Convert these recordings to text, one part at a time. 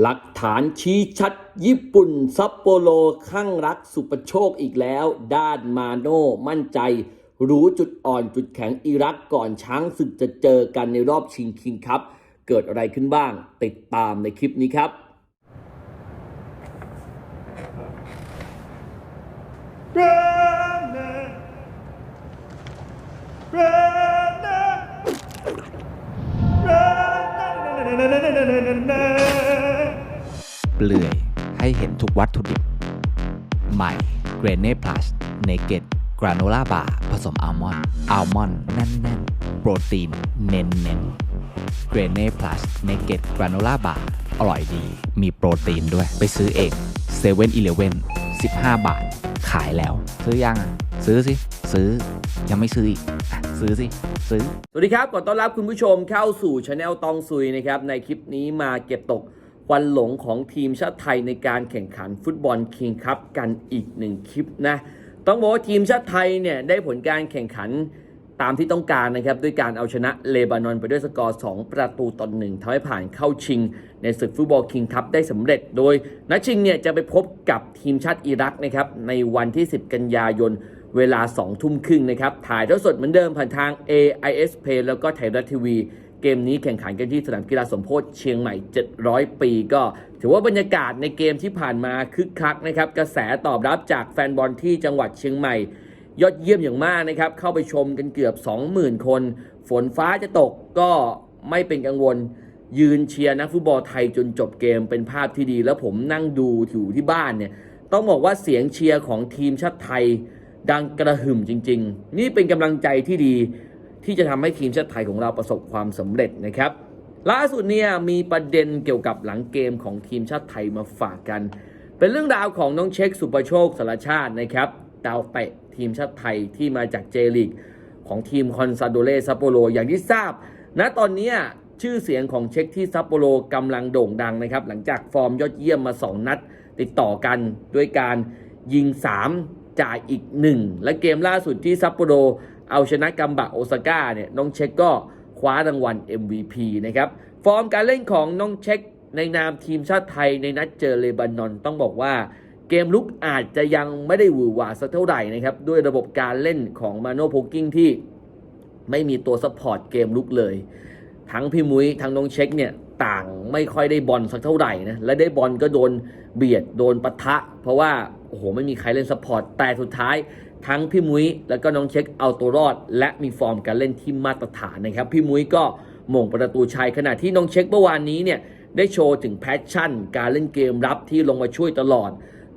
หลักฐานชี้ชัดญี่ปุ่นซัปโปโรข้างรักสุปโชคอีกแล้ว ด้านมาโน่มั่นใจ รู้จุดอ่อนจุดแข็งอิรักก่อนช้างศึกจะเจอกันในรอบชิงคิงครับ เกิดอะไรขึ้นบ้าง ติดตามในคลิปนี้ครับเทุกวัตถุดิบ ใหม่ g r a n e Plus Naked Granola Bar ผสมอัลมอนด์อัลมอนด์แน่นๆ โปรตีน เน้นๆเน้นๆ g r a n e Plus Naked Granola Bar อร่อยดี มีโปรตีนด้วย ไปซื้อเอง7 e เ e ่ e อ15บห้าบาท ขายแล้ว ซื้อยังอะ ซื้อสิ ซื้อ ยังไม่ซื้ออีกอะซื้อสิ ซื้อ สวัสดีครับ ขอต้อนรับคุณผู้ชมเข้าสู่ช anel ตองซุยนะครับ ในคลิปนี้มาเก็บตก ควันหลงของทีมชาติไทยในการแข่งขันฟุตบอลคิงคัพกันอีกหนึ่งคลิปนะ ต้องบอกว่าทีมชาติไทยเนี่ยได้ผลการแข่งขันตามที่ต้องการนะครับ ด้วยการเอาชนะเลบานอนไปด้วยสกอร์ 2 ประตูต่อหนึ่งทำให้ผ่านเข้าชิง ในศึกฟุตบอลคิงคัพได้สำเร็จ โดยนัดชิงเนี่ยจะไปพบกับทีมชาติอิรักนะครับในวันที่ 10 กันยายนเวลา 2 ทุ่มครึ่งนะครับ ถ่ายทอดสดเหมือนเดิมผ่านทาง AIS Play แล้วก็ไทยรัฐทีวี เกมนี้แข่งขันกันที่สนามกีฬาสมโพธิเชียงใหม่ 700 ปีก็ ถือว่าบรรยากาศในเกมที่ผ่านมาคึกคักนะครับ กระแสตอบรับจากแฟนบอลที่จังหวัดเชียงใหม่ ยอดเยี่ยมอย่างมากนะครับ เข้าไปชมกันเกือบ 20,000 คน ฝนฟ้าจะตกก็ไม่เป็นกังวล ยืนเชียร์นักฟุตบอลไทยจนจบเกมเป็นภาพที่ดี แล้วผมนั่งดูอยู่ที่บ้านเนี่ยต้องบอกว่าเสียงเชียร์ของทีมชาติไทยดังกระหึ่มจริง ๆ นี่เป็นกำลังใจที่ดี ที่จะทำให้ทีมชาติไทยของเราประสบความสำเร็จนะครับ ล่าสุดเนี่ยมีประเด็นเกี่ยวกับหลังเกมของทีมชาติไทยมาฝากกัน เป็นเรื่องราวของน้องเช็คสุประโชคสารชาตินะครับดาวเตะทีมชาติไทยที่มาจากเจลีกของทีมคอนซาโดเลซัปโปโรอย่างที่ทราบณตอนนี้ชื่อเสียงของเช็คที่ซัปโปโรกำลังโด่งดังนะครับ หลังจากฟอร์มยอดเยี่ยมมา 2 นัด ติดต่อกันด้วยการยิง 3 จ่ายอีก 1 และเกมล่าสุดที่ซัปโปโร เอาชนะกัมบะโอซาก้าเนี่ยน้องเช็คก็คว้ารางวัล MVP นะครับ ฟอร์มการเล่นของน้องเช็คในนามทีมชาติไทยในนัดเจอเลบานอนต้องบอกว่าเกมลุกอาจจะยังไม่ได้หวือหวาสักเท่าไหร่นะครับ ด้วยระบบการเล่นของมาโนโพกิ้งที่ไม่มีตัวซัพพอร์ตเกมลุกเลย ทั้งพี่มุ้ยทั้งน้องเช็คเนี่ยต่างไม่ค่อยได้บอลสักเท่าไหร่นะและได้บอลก็โดนเบียดโดนปะทะ เพราะว่าโอ้โหไม่มีใครเล่นซัพพอร์ตแต่สุดท้าย ทั้งพี่มุ้ยแล้วก็น้องเช็คเอาตัวรอด และมีฟอร์มการเล่นที่มาตรฐานนะครับ พี่มุ้ยก็หม่งประตูชัยขณะที่น้องเช็คเมื่อวานนี้เนี่ยได้โชว์ถึงแพชชั่น การเล่นเกมรับที่ลงมาช่วยตลอด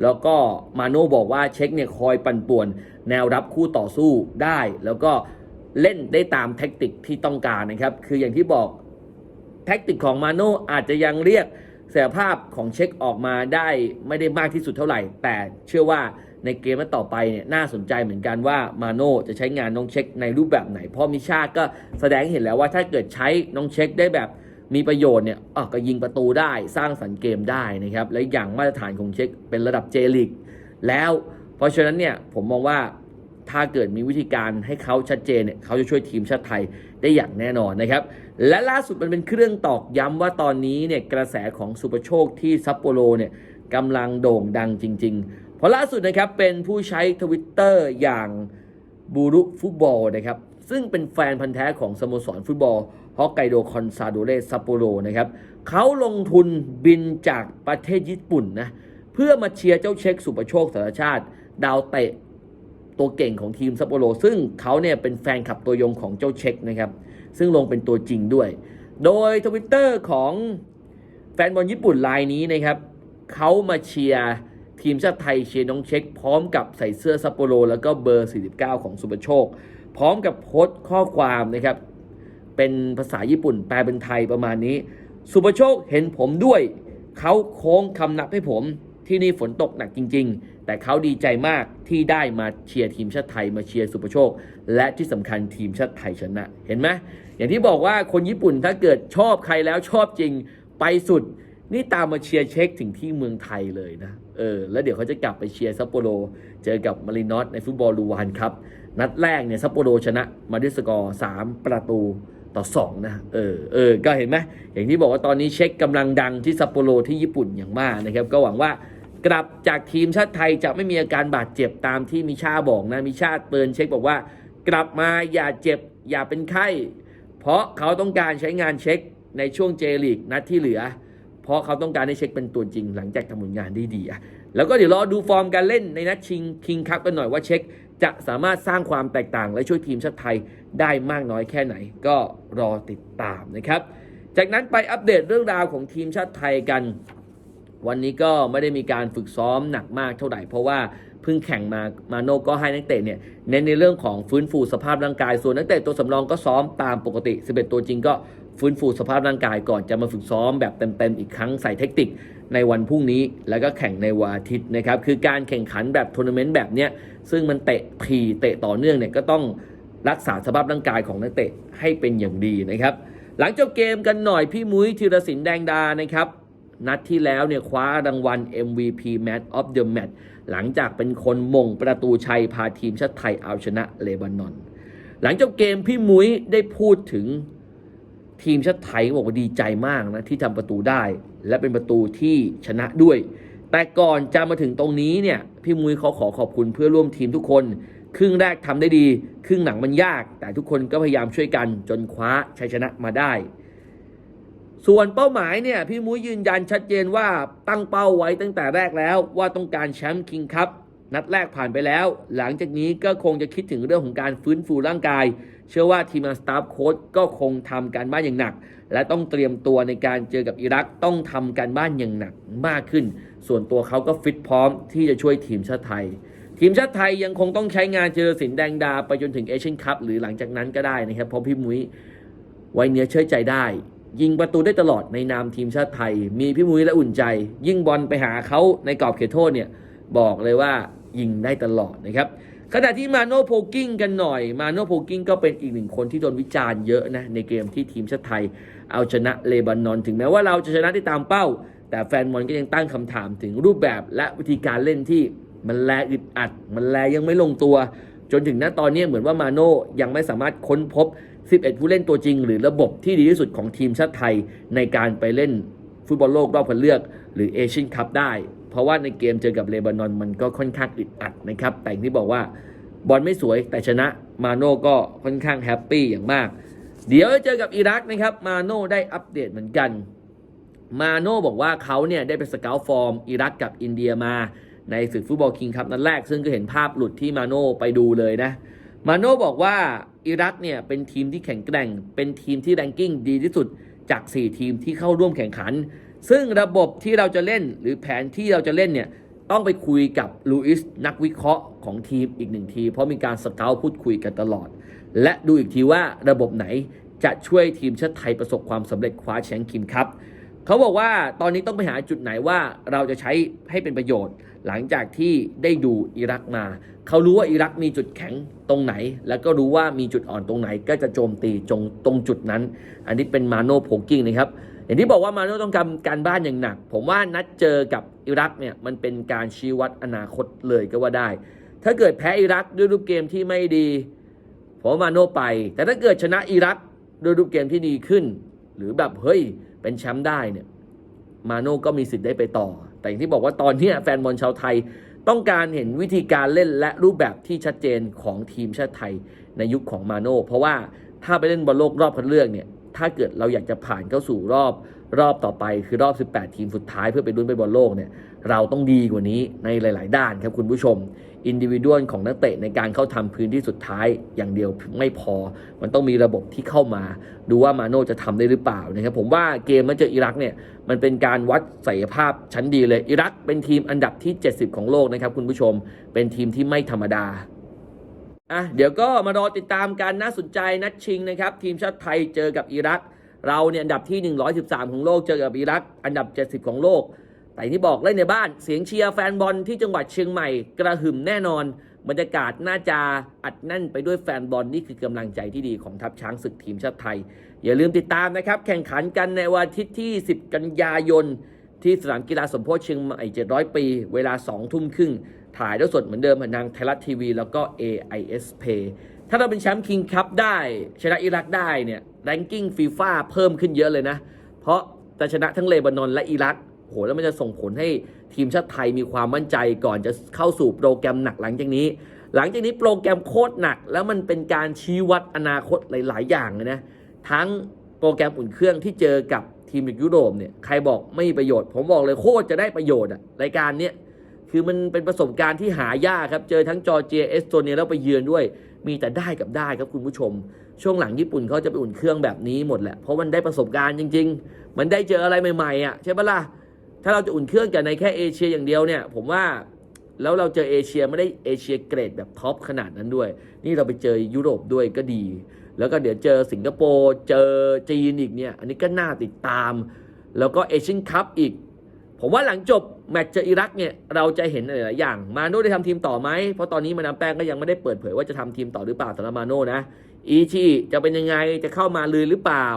แล้วก็มาโน่บอกว่าเช็คเนี่ยคอยปั่นป่วน แนวรับคู่ต่อสู้ได้ แล้วก็เล่นได้ตามแท็กติกที่ต้องการนะครับ คืออย่างที่บอกแท็กติกของมาโน่อาจจะยังเรียกศักยภาพของเช็คออกมาได้ไม่ได้มากที่สุดเท่าไหร่ แต่เชื่อว่า ในเกมต่อไปเนี่ยน่าสนใจเหมือนกันว่ามาโน่จะใช้งานน้องเช็คในรูปแบบไหน เพราะมิชาก็แสดงเห็นแล้วว่าถ้าเกิดใช้น้องเช็คได้แบบมีประโยชน์เนี่ยอะก็ยิงประตูได้สร้างสรรค์เกมได้นะครับ และอย่างมาตรฐานของเช็คเป็นระดับเจลิกแล้วเพราะฉะนั้นเนี่ยผมมองว่าถ้าเกิดมีวิธีการให้เขาชัดเจนเนี่ยเขาจะช่วยทีมชาติไทยได้อย่างแน่นอนนะครับ และล่าสุดมันเป็นเครื่องตอกย้ำว่าตอนนี้เนี่ยกระแสของสุปโชคที่ซัปโปโรเนี่ยกำลังโด่งดังจริง ๆ พราะล่าสุดนะครับเป็นผู้ใช้ทวิตเตอร์อย่างบูรุฟุตบอลนะครับซึ่งเป็นแฟนพันธ์แท้ของสโมสรฟุตบอลฮอกไกโดคอนซาโดเรซัปโปโรนะครับเขาลงทุนบินจากประเทศญี่ปุ่นนะเพื่อมาเชียร์เจ้าเช็คสุปโชคสารชาติ ดาวเตะตัวเก่งของทีมซัปโปโรซึ่งเขาเนี่ยเป็นแฟนคลับตัวยงของเจ้าเช็คนะครับซึ่งลงเป็นตัวจริงด้วย โดยทวิตเตอร์ของแฟนบอลญี่ปุ่นรายนี้นะครับเขามาเชียร์ ทีมชาติไทยเชียร์น้องเช็ค พร้อมกับใส่เสื้อซัปโปโรแล้วก็เบอร์ 49 ของสุปโชค พร้อมกับโพสต์ข้อความนะครับ เป็นภาษาญี่ปุ่นแปลเป็นไทยประมาณนี้ สุปโชคเห็นผมด้วย เขาโค้งคำนับให้ผม ที่นี่ฝนตกหนักจริง ๆ แต่เขาดีใจมากที่ได้มาเชียร์ทีมชาติไทยมาเชียร์สุปโชค และที่สำคัญทีมชาติไทยชนะ เห็นไหมอย่างที่บอกว่าคนญี่ปุ่นถ้าเกิดชอบใครแล้วชอบจริงไปสุดนี่ตามมาเชียร์เช็คถึงที่เมืองไทยเลยนะ เออแล้วเดี๋ยวเขาจะกลับไปเชียร์ซัปโปโรเจอกับมารินอสในฟุตบอลลูวานครับ นัดแรกเนี่ยซัปโปโรชนะมาด้วยสกอร์3ประตูต่อ 2 นะ เออเออก็เห็นไหมอย่างที่บอกว่าตอนนี้เช็คกำลังดังที่ซัปโปโรที่ญี่ปุ่นอย่างมากนะครับ ก็หวังว่ากลับจากทีมชาติไทยจะไม่มีอาการบาดเจ็บตามที่มิชาบอกนะมิชาเตือนเช็คบอกว่า กลับมาอย่าเจ็บอย่าเป็นไข้ เพราะเขาต้องการใช้งานเช็คในช่วงเจลีกนัดที่เหลือ เพราะเขาต้องการให้เช็คเป็นตัวจริง หลังจากทำผลงานได้ดีอะแล้วก็เดี๋ยวรอดูฟอร์มการเล่นในนัดชิงคิงคัพกันหน่อยว่าเช็คจะสามารถสร้างความแตกต่างและช่วยทีมชาติไทยได้มากน้อยแค่ไหน ก็รอติดตามนะครับ จากนั้นไปอัปเดตเรื่องราวของทีมชาติไทยกัน วันนี้ก็ไม่ได้มีการฝึกซ้อมหนักมากเท่าไหร่ เพราะว่าเพิ่งแข่งมามาโน่ก็ให้นักเตะเนี่ยเน้นในเรื่องของฟื้นฟูสภาพร่างกายส่วนนักเตะตัวสำรองก็ซ้อมตามปกติ 11 ตัวจริงก็ ฟื้นฟูสภาพร่างกายก่อนจะมาฝึกซ้อมแบบเต็มๆอีกครั้งใส่เทคนิคในวันพรุ่งนี้ แล้วก็แข่งในวันอาทิตย์นะครับ คือการแข่งขันแบบทัวร์นาเมนต์แบบเนี้ยซึ่งมันเตะทีเตะต่อเนื่องเนี่ยก็ต้องรักษาสภาพร่างกายของนักเตะให้เป็นอย่างดีนะครับ หลังจบเกมกันหน่อยพี่มุ้ยธีรศิลป์แดงดานะครับนัดที่แล้วเนี่ยคว้ารางวัล MVP Match of the Match หลังจากเป็นคนมงประตูชัยพาทีมชาติไทยเอาชนะเลบานอน หลังจบเกมพี่มุ้ยได้พูดถึง ทีมชาติไทยบอกว่าดีใจมากนะที่ทำประตูได้ และเป็นประตูที่ชนะด้วย แต่ก่อนจะมาถึงตรงนี้เนี่ยพี่มุ้ยเขาขอขอบคุณเพื่อร่วมทีมทุกคน ครึ่งแรกทำได้ดี ครึ่งหลังมันยาก แต่ทุกคนก็พยายามช่วยกันจนคว้าชัยชนะมาได้ ส่วนเป้าหมายเนี่ยพี่มุ้ยยืนยันชัดเจนว่าตั้งเป้าไว้ตั้งแต่แรกแล้วว่าต้องการแชมป์คิงคัพนัดแรกผ่านไปแล้ว หลังจากนี้ก็คงจะคิดถึงเรื่องของการฟื้นฟูร่างกาย เชื่อว่าทีมงานสตาฟโค้ชก็คงทำการบ้านอย่างหนัก และต้องเตรียมตัวในการเจอกับอิรักต้องทำการบ้านอย่างหนักมากขึ้น ส่วนตัวเขาก็ฟิตพร้อมที่จะช่วยทีมชาติไทย ทีมชาติไทยยังคงต้องใช้งานเจอสินแดงดาไปจนถึงเอเชียนคัพหรือหลังจากนั้นก็ได้นะครับเพราะพี่มุ้ยไว้เนื้อเชื่อใจได้ ยิงประตูได้ตลอดในนามทีมชาติไทย มีพี่มุ้ยและอุ่นใจ ยิงบอลไปหาเขาในกรอบเขตโทษเนี่ยบอกเลยว่ายิงได้ตลอดนะครับ ขณะที่มาโนโพกิ้งกันหน่อย มาโนโพกิ้งก็เป็นอีกหนึ่งคนที่โดนวิจารณ์เยอะนะ ในเกมที่ทีมชาติไทยเอาชนะเลบานอน ถึงแม้ว่าเราจะชนะได้ตามเป้า แต่แฟนบอลก็ยังตั้งคำถามถึงรูปแบบและวิธีการเล่นที่มันแลอึดอัด มันแลยังไม่ลงตัว จนถึงณตอนนี้เหมือนว่ามาโน่ยังไม่สามารถค้นพบ 11 ผู้เล่นตัวจริง หรือระบบที่ดีที่สุดของทีมชาติไทยในการไปเล่น ฟุตบอลโลกรอบคัดเลือก หรือเอเชียนคัพได้ เพราะว่าในเกมเจอกับเลบานอนมันก็ค่อนข้างอึดอัดนะครับ แต่ที่บอกว่าบอลไม่สวยแต่ชนะมาโน่ก็ค่อนข้างแฮปปี้อย่างมาก เดี๋ยวจะเจอกับอิรักนะครับ มาโน่ได้อัปเดตเหมือนกัน มาโน่บอกว่าเขาเนี่ยได้ไปสเกลฟอร์มอิรักกับอินเดียมาในศึกฟุตบอลคิงคัพนัดแรก ซึ่งก็เห็นภาพหลุดที่มาโน่ไปดูเลยนะ มาโน่บอกว่าอิรักเนี่ยเป็นทีมที่แข็งแกร่ง เป็นทีมที่แรงกิ้งดีที่สุด จาก 4 ทีมที่เข้าร่วมแข่งขัน ซึ่งระบบที่เราจะเล่นหรือแผนที่เราจะเล่นเนี่ยต้องไปคุยกับลูอิสนักวิเคราะห์ของทีมอีกหนึ่งที เพราะมีการสเกลพูดคุยกันตลอด และดูอีกทีว่าระบบไหนจะช่วยทีมชาติไทยประสบความสำเร็จคว้าแชมป์คิมครับ เขาบอกว่าตอนนี้ต้องไปหาจุดไหนว่าเราจะใช้ให้เป็นประโยชน์ หลังจากที่ได้ดูอิรักมา เขารู้ว่าอิรักมีจุดแข็งตรงไหน แล้วก็รู้ว่ามีจุดอ่อนตรงไหน ก็จะโจมตีจงตรงจุดนั้น อันนี้เป็นมาโน่โพกิ้งนะครับอย่างที่บอกว่ามาโน่ต้องทำการบ้านอย่างหนัก ผมว่านัดเจอกับอิรักเนี่ยมันเป็นการชี้วัดอนาคตเลยก็ว่าได้ ถ้าเกิดแพ้อิรักด้วยรูปเกมที่ไม่ดีผมว่ามาโน่ไป แต่ถ้าเกิดชนะอิรักด้วยรูปเกมที่ดีขึ้น หรือแบบเฮ้ย เป็นแชมป์ได้เนี่ยมาโน่ก็มีสิทธิ์ได้ไปต่อ แต่อย่างที่บอกว่าตอนนี้แฟนบอลชาวไทยต้องการเห็นวิธีการเล่นและรูปแบบที่ชัดเจนของทีมชาติไทยในยุคของมาโน่เพราะว่าถ้าไปเล่นบอลโลกรอบคัดเลือกเนี่ยถ้าเกิดเราอยากจะผ่านเข้าสู่รอบรอบต่อไปคือรอบ 18 ทีมสุดท้ายเพื่อไปลุ้นไปบอลโลกเนี่ยเราต้องดีกว่านี้ในหลาย ๆ ด้านครับคุณผู้ชม อินดิวิดวลของนักเตะในการเข้าทำพื้นที่สุดท้ายอย่างเดียวไม่พอ มันต้องมีระบบที่เข้ามา ดูว่ามาโน่จะทำได้หรือเปล่านะครับผมว่าเกมมาเจออิรักเนี่ยมันเป็นการวัดศักยภาพชั้นดีเลยอิรักเป็นทีมอันดับที่ 70 ของโลกนะครับคุณผู้ชม เป็นทีมที่ไม่ธรรมดาอะเดี๋ยวก็มารอติดตามการน่าสนใจนัดชิงนะครับ ทีมชาติไทยเจอกับอิรัก เราเนี่ยอันดับที่ 113 ของโลกเจอกับอิรัก อันดับ 70 ของโลก แต่ที่บอกเล่นในบ้านเสียงเชียร์แฟนบอลที่จังหวัดเชียงใหม่ กระหึ่มแน่นอนบรรยากาศน่าจะอัดแน่นไปด้วยแฟนบอลนี่คือกำลังใจที่ดีของทัพช้างศึกทีมชาติไทย อย่าลืมติดตามนะครับ แข่งขันกันในวันอาทิตย์ที่ 10 กันยายน ที่สนามกีฬาสมโพธิเชียงใหม่700 ปี เวลา 2 ทุ่มครึ่งถ่ายด้วยสดเหมือนเดิมผ่านทางไทยรัฐทีวีแล้วก็ AIS Pay ถ้าเราเป็นแชมป์คิงคัพได้ชนะอิรักได้เนี่ยแรงกิ้งฟีฟ่าเพิ่มขึ้นเยอะเลยนะ เพราะจะชนะทั้งเลบานอนและอิรักโหแล้วมันจะส่งผลให้ทีมชาติไทยมีความมั่นใจก่อนจะเข้าสู่โปรแกรมหนักหลังจากนี้ หลังจากนี้โปรแกรมโคตรหนัก แล้วมันเป็นการชี้วัดอนาคตหลาย ๆ อย่างเลยนะทั้งโปรแกรมอุ่นเครื่องที่เจอกับทีมจากยุโรปเนี่ยใครบอกไม่มีประโยชน์ ผมบอกเลยโคตรจะได้ประโยชน์อะรายการเนี้ยคือมันเป็นประสบการณ์ที่หายากครับ เจอทั้งจอร์เจียเอสโตเนียแล้วไปเยือนด้วย มีแต่ได้กับได้ครับคุณผู้ชม ช่วงหลังญี่ปุ่นเขาจะไปอุ่นเครื่องแบบนี้หมดแหละเพราะมันได้ประสบการณ์จริง ๆ มันได้เจออะไรใหม่ๆอะใช่ปะล่ะถ้าเราจะอุ่นเครื่องกันในแค่เอเชียอย่างเดียวเนี่ย ผมว่าแล้วเราเจอเอเชียไม่ได้เอเชียเกรดแบบท็อปขนาดนั้นด้วย นี่เราไปเจอยุโรปด้วยก็ดี แล้วก็เดี๋ยวเจอสิงคโปร์เจอจีนอีกเนี่ย อันนี้ก็น่าติดตาม แล้วก็เอเชียนคัพอีก ผมว่าหลังจบแมตช์เจออิรักเนี่ยเราจะเห็นหลายอย่าง มาโน่ได้ทำทีมต่อไหมเพราะตอนนี้มาดามแป้งก็ยังไม่ได้เปิดเผยว่าจะทำทีมต่อหรือเปล่าสำหรับมาโน่นะอีชีจะเป็นยังไงจะเข้ามาเลยหรือเปล่า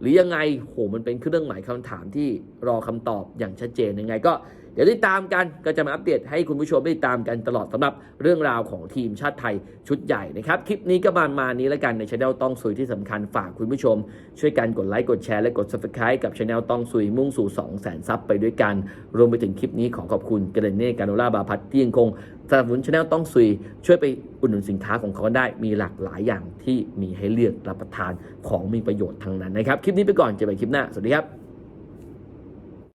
หรือยังไงโหมันเป็นเครื่องหมายคำถามที่รอคำตอบอย่างชัดเจนยังไงก็ เดี๋ยวติดตามกันก็จะมาอัปเดตให้คุณผู้ชมได้ตามกันตลอดสำหรับเรื่องราวของทีมชาติไทยชุดใหญ่นะครับ คลิปนี้ก็ประมาณนี้แล้วกันในช anel ต้องซุยที่สำคัญฝากคุณผู้ชม ช่วยกันกดไลค์กดแชร์และกด subscribe กับช anel ต้องซุยมุ่งสู่ 2 0 0 0 0 0ซับไปด้วยกัน รวมไปถึงคลิปนี้ขอขอบคุณเกเรเน่การโนล่าบาพัทที่ยังคงสนับสนุนช anel ต้องซุยช่วยไปอุดหนุนสินค้าของเขาได้มีหลากหลายอย่างที่มีให้เลือกรับประทานของมีประโยชน์ทั้งนั้นนะครับคลิปนี้ไปก่อนเจอกันคลิปหน้าสวัสดีครับ